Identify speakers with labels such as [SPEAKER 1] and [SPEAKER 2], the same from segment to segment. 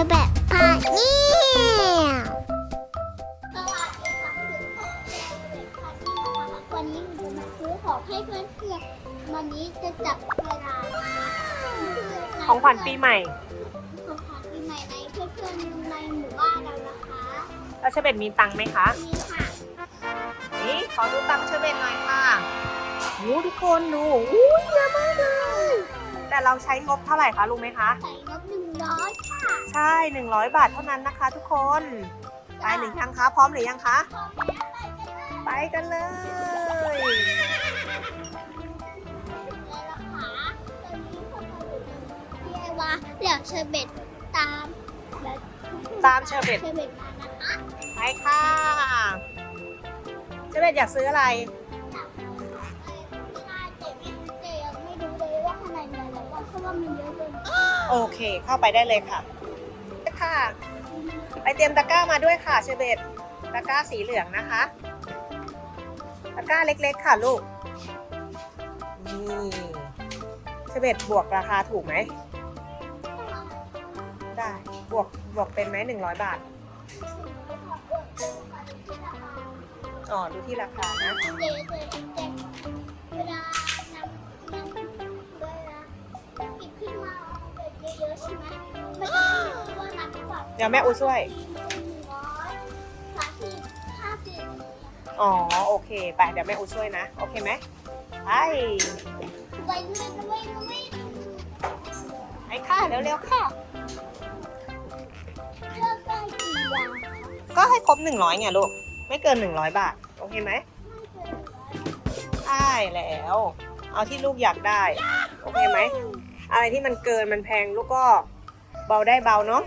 [SPEAKER 1] อแบบพาเนี่ย
[SPEAKER 2] สวัสดีค่ะวันนี้หนูจะมาซื้อของให้เพื่อนๆวันนี้จะจับเวลา
[SPEAKER 3] ของขวัญปีใหม่
[SPEAKER 2] ของขวัญปีใหม่ในเพื่อนๆในหมู่บ้านเรานะคะ
[SPEAKER 3] แล้วเชเบตมีตังค์ไหมคะ
[SPEAKER 2] นี่ค่ะ
[SPEAKER 3] นี่ขอดูตังค์เชเบตหน่อยค่ะโอ้ทุกคนดูอุ้ยเยอะมากเลยแต่เราใช้งบเท่าไหร่คะรู้ไหมคะ
[SPEAKER 2] ใส่งบหนึ่งร้อยค่ะ
[SPEAKER 3] ใช่ 100 บาทเท่านั้นนะคะ ทุกคน ไปหนึ่งครั้งคะ พร้อมหรือยังคะ ไปกันเลย
[SPEAKER 2] แล้วราคาตอนนี้พวกเราอยู่ที่ไอวาเดี๋ยวเชอร์เบตตามและ
[SPEAKER 3] ตามเชอร์เบต
[SPEAKER 2] เชอร์เบตมานะคะ
[SPEAKER 3] ไปค่ะ เชเบตอยากซื้ออะไร โอเค เข้าไปได้เลยค่ะค่ะ ไปเตรียมตะกร้ามาด้วยค่ะเชเบตตะกร้าสีเหลืองนะคะ ตะกร้าเล็กๆค่ะลูก นี่เชเบตบวกราคาถูกไหม ได้ บวกบวกเป็นไหมหนึ่งร้อยบาท อ๋อ ดูที่ราคานะ
[SPEAKER 2] ดี๋ยวแม่
[SPEAKER 3] อูช่วย
[SPEAKER 2] อ๋
[SPEAKER 3] อโอเคไปเดี๋ยวแม่อูช่วยนะ โอเคไหมไป
[SPEAKER 2] ไปด้วยด้วยด้วย
[SPEAKER 3] ไปค่ะเร็วๆค่ะ
[SPEAKER 2] ก็
[SPEAKER 3] ให้ครบหนึ่งร้อยไงลูก ไม่เกินหนึ่งร้อยบาท โอเคไหม
[SPEAKER 2] ไม่
[SPEAKER 3] ได้แล้ว เอาที่ลูกอยากได้ โอเคไหม อะไรที่มันเกินมันแพงลูกก็เบาได้เบาเนาะ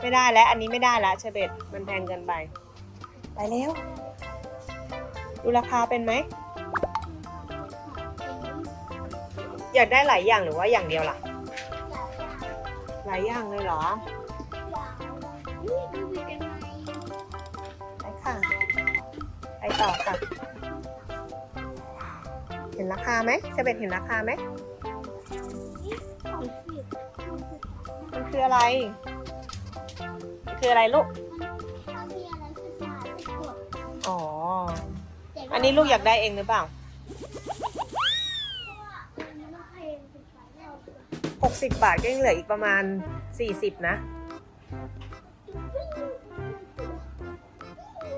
[SPEAKER 3] ไม่ได้แล้ว อันนี้ไม่ได้แล้วเชเบตมันแพงเกินไป ไปเร็วดูราคาเป็นไหม อยากได้หลายอย่างหรือว่าอย่างเดียวล่ะ หลายอย่างเลยเหรอ
[SPEAKER 2] ไป
[SPEAKER 3] ค่ะ ไปต่อค่ะ เห็นราคาไหมเชเบตเห็นราคาไหมมันคืออะไร คืออะไรลูก
[SPEAKER 2] ถ้ามีอะไรขึ้นมาก็กด
[SPEAKER 3] อ๋อ
[SPEAKER 2] แต่ว่า
[SPEAKER 3] อันนี้ลูกอยากได้เองหรือเปล่า
[SPEAKER 2] เพราะว่าอันนี้มันเพลงสุดท้ายแล้ว
[SPEAKER 3] 60บาทก็ยังเหลืออีกประมาณ40นะ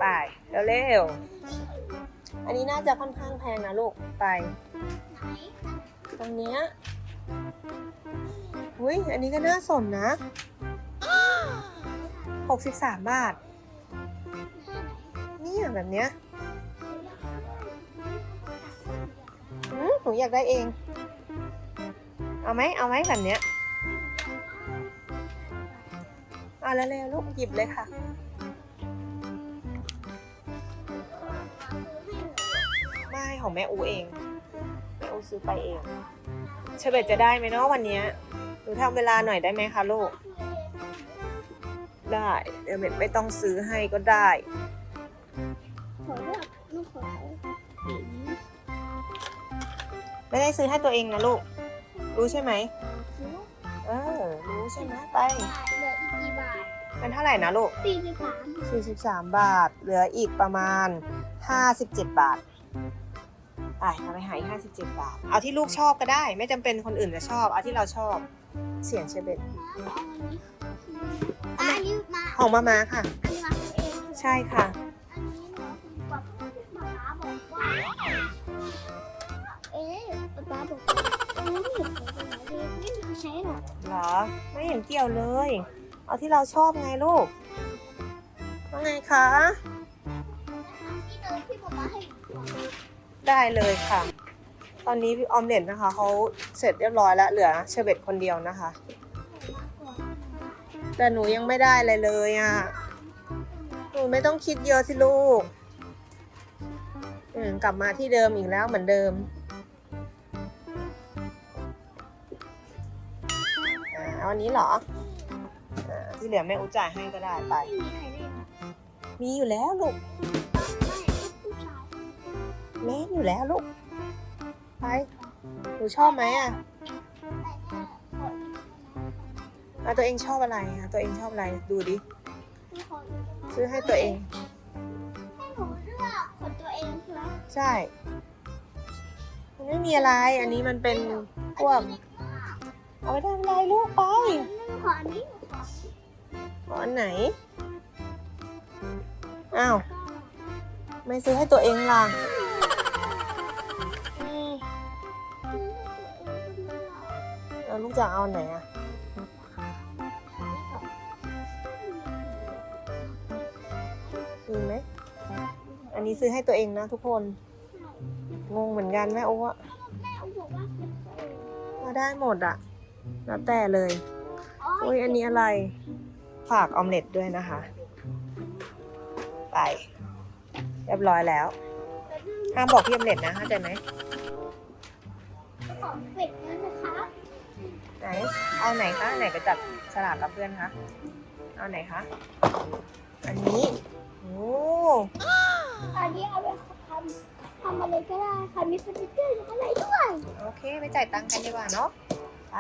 [SPEAKER 3] ไป เร็วๆ อันนี้น่าจะค่อนข้างแพงนะลูก ไป
[SPEAKER 2] ไหน
[SPEAKER 3] ตรงเนี้ยอุ้ยอันนี้ก็น่าสนนะ 63 บาท นี่ยแบบเนี้ยหืมหนูอยากได้เอง เอาไหมเอาไหมแบบเนี้ยเอาแล้วเร็วลูกหยิบเลยค่ะ ไม่ของแม่อูเอง แม่อูซื้อไปเองเชเบตจะได้ไหมเนาะวันเนี้ยหนูทำเวลาหน่อยได้ไหมคะลูก ได้เดี๋ยวเบตไม่ต้องซื้อให้ก็ได้
[SPEAKER 2] ขอเลือกลูกขอสี
[SPEAKER 3] ไม่ได้ซื้อให้ตัวเองนะลูก รู้ใช่ไหม
[SPEAKER 2] ซื้
[SPEAKER 3] เออ รู้ใช่ไหมไป
[SPEAKER 2] เหลืออีกกี่บาท
[SPEAKER 3] มันเท่าไหร่นะลูก
[SPEAKER 2] สี่สิบสาม
[SPEAKER 3] 43 บาท เหลืออีกประมาณ 57 บาท ไปเอาไปหาย57บาท เอาที่ลูกชอบก็ได้ ไม่จำเป็นคนอื่นจะชอบ เอาที่เราชอบ เสียงเชเบต
[SPEAKER 2] อันนี้มา
[SPEAKER 3] ของมามาค่ะ
[SPEAKER 2] อันนี้มาเอง
[SPEAKER 3] ใช่ค่ะ
[SPEAKER 2] อันนี้เนาะป๊าป๊าบอกว่าเอ๊ะป๊าป๊าบอกว่าอันนี้ไม่เห็นใช้เลยไม่มีใช้หรอก
[SPEAKER 3] เหรอ ไม่เห็นเกี่ยวเลย เอาที่เราชอบไงลูกว่าไงคะ
[SPEAKER 2] ที่เดิมที่ป๊าป๊าให้
[SPEAKER 3] ได้เลยค่ะ ตอนนี้ออมเล็ตนะคะเขาเสร็จเรียบร้อยแล้วเหลือเชเบตคนเดียวนะคะ แต่หนูยังไม่ได้อะไรเลยอะหนูไม่ต้องคิดเยอะสิลูก อืมกลับมาที่เดิมอีกแล้วเหมือนเดิมอ่าเอาอันนี้เหรออ่าที่เหลือแม่อุจจ่ายให้ก็ได้ไป
[SPEAKER 2] มี
[SPEAKER 3] อยู่แล้วลูก เล่นอยู่แล้วลูก ไป หนูชอบไหมอะ
[SPEAKER 2] แต่แค่คน
[SPEAKER 3] เออะตัวเองชอบอะไรอะตัวเองชอบอะไร ดูดิ
[SPEAKER 2] มีคน
[SPEAKER 3] ซื้อให้ตัวเอง
[SPEAKER 2] ให้หนูเลือกของตัวเองใช่ไหม
[SPEAKER 3] ใช่ มันไม่มีอะไร อันนี้มันเป็นพวก เอาไปทำอะไรลูกไป
[SPEAKER 2] ไม่ขออันนี้ขออันนี้
[SPEAKER 3] อ๋ออันไหน อ้าว ไม่ซื้อให้ตัวเองล่ะ จะเอาไหนอะมีไหมอันนี้ซื้อให้ตัวเองนะทุกคน งงเหมือนกันแม่โอ้อะ
[SPEAKER 2] มา
[SPEAKER 3] ได้หมดอะแล้วแต่เลย
[SPEAKER 2] อ๋อ
[SPEAKER 3] โอ้ยอันนี้อะไร ฝากออมเล็ตด้วยนะคะ ไป เรียบร้อยแล้วห้ามบอกพี่ออมเล็ตนะเข้าใจไหม
[SPEAKER 2] ขอเป็ดนะ
[SPEAKER 3] ไหน เอาไหนคะ ไหนไปจับฉลากกับเพื่อนคะ เอาไหนคะ อันนี้โอ้
[SPEAKER 2] อันนี้เอาไปทำทำอะไรก็ได้ค่ะ มีสติ๊กเกอร์อะไรด้วย
[SPEAKER 3] โอเค ไปจ่ายตังค์กันดีกว่าเนาะ ไป